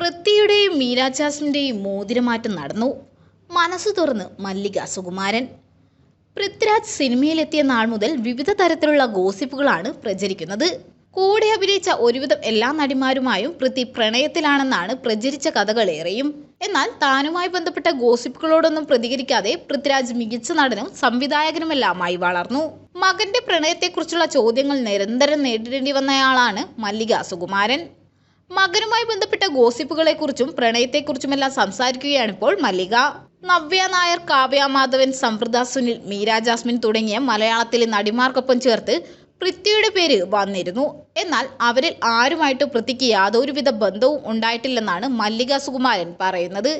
പൃഥ്വിയുടെയും മീരാജാസിന്റെയും മോതിരമാറ്റം നടന്നു. മനസ്സ് തുറന്ന് മല്ലിക സുകുമാരൻ. പൃഥ്വിരാജ് സിനിമയിലെത്തിയ നാൾ മുതൽ വിവിധ തരത്തിലുള്ള ഗോസിപ്പുകളാണ് പ്രചരിക്കുന്നത്. കൂടെ അഭിനയിച്ച ഒരുവിധം എല്ലാ നടിമാരുമായും പൃഥ്വി പ്രണയത്തിലാണെന്നാണ് പ്രചരിച്ച കഥകളേറെയും. എന്നാൽ താനുമായി ബന്ധപ്പെട്ട ഗോസിപ്പുകളോടൊന്നും പ്രതികരിക്കാതെ പൃഥ്വിരാജ് മികച്ച നടനും സംവിധായകനുമെല്ലാമായി വളർന്നു. മകന്റെ പ്രണയത്തെക്കുറിച്ചുള്ള ചോദ്യങ്ങൾ നിരന്തരം നേരിടേണ്ടി വന്നയാളാണ് മല്ലിക സുകുമാരൻ. മകനുമായി ബന്ധപ്പെട്ട ഗോസിപ്പുകളെക്കുറിച്ചും പ്രണയത്തെക്കുറിച്ചുമെല്ലാം സംസാരിക്കുകയാണിപ്പോൾ മല്ലിക. നവ്യ നായർ കാവ്യ മാധവൻ സംവൃത സുനിൽ മീര ജാസ്മിൻ തുടങ്ങിയ മലയാളത്തിലെ നടിമാർക്കൊപ്പം ചേർത്ത് പൃഥ്വിയുടെ പേര് വന്നിരുന്നു. എന്നാൽ അവരിൽ ആരുമായിട്ട് പൃഥ്വിക്ക് യാതൊരുവിധ ബന്ധവും ഉണ്ടായിട്ടില്ലെന്നാണ് മല്ലിക സുകുമാരൻ പറയുന്നത്.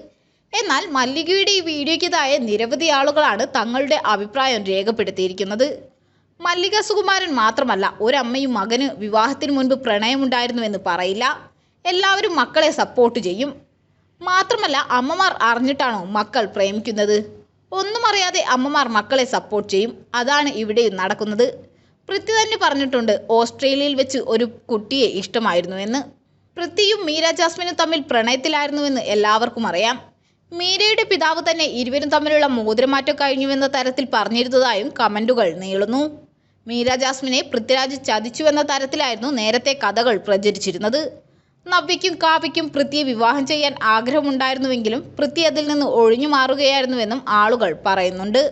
എന്നാൽ മല്ലികയുടെ ഈ വീഡിയോയ്ക്കെതായ നിരവധി ആളുകളാണ് തങ്ങളുടെ അഭിപ്രായം രേഖപ്പെടുത്തിയിരിക്കുന്നത്. മല്ലിക സുകുമാരൻ മാത്രമല്ല ഒരമ്മയും മകന് വിവാഹത്തിന് മുൻപ് പ്രണയമുണ്ടായിരുന്നുവെന്ന് പറയില്ല. എല്ലാവരും മക്കളെ സപ്പോർട്ട് ചെയ്യും. മാത്രമല്ല അമ്മമാർ അറിഞ്ഞിട്ടാണോ മക്കൾ പ്രേമിക്കുന്നത്? ഒന്നും അറിയാതെ അമ്മമാർ മക്കളെ സപ്പോർട്ട് ചെയ്യും. അതാണ് ഇവിടെ നടക്കുന്നത്. പൃഥ്വി തന്നെ പറഞ്ഞിട്ടുണ്ട് ഓസ്ട്രേലിയയിൽ വെച്ച് ഒരു കുട്ടിയെ ഇഷ്ടമായിരുന്നു എന്ന്. പൃഥ്വിയും മീര ജാസ്മിനും തമ്മിൽ പ്രണയത്തിലായിരുന്നുവെന്ന് എല്ലാവർക്കും അറിയാം. മീരയുടെ പിതാവ് തന്നെ ഇരുവരും തമ്മിലുള്ള മോതിരമാറ്റം കഴിഞ്ഞുവെന്ന തരത്തിൽ പറഞ്ഞിരുന്നതായും കമന്റുകൾ നീളുന്നു. മീര ജാസ്മിനെ പൃഥ്വിരാജ് ചതിച്ചുവെന്ന തരത്തിലായിരുന്നു നേരത്തെ കഥകൾ പ്രചരിച്ചിരുന്നത്. നവ്യയ്ക്കും കാവ്യയ്ക്കും പൃഥ്വിയെ വിവാഹം ചെയ്യാൻ ആഗ്രഹമുണ്ടായിരുന്നുവെങ്കിലും പൃഥ്വി അതിൽ നിന്ന് ഒഴിഞ്ഞു മാറുകയായിരുന്നുവെന്നും ആളുകൾ പറയുന്നുണ്ട്.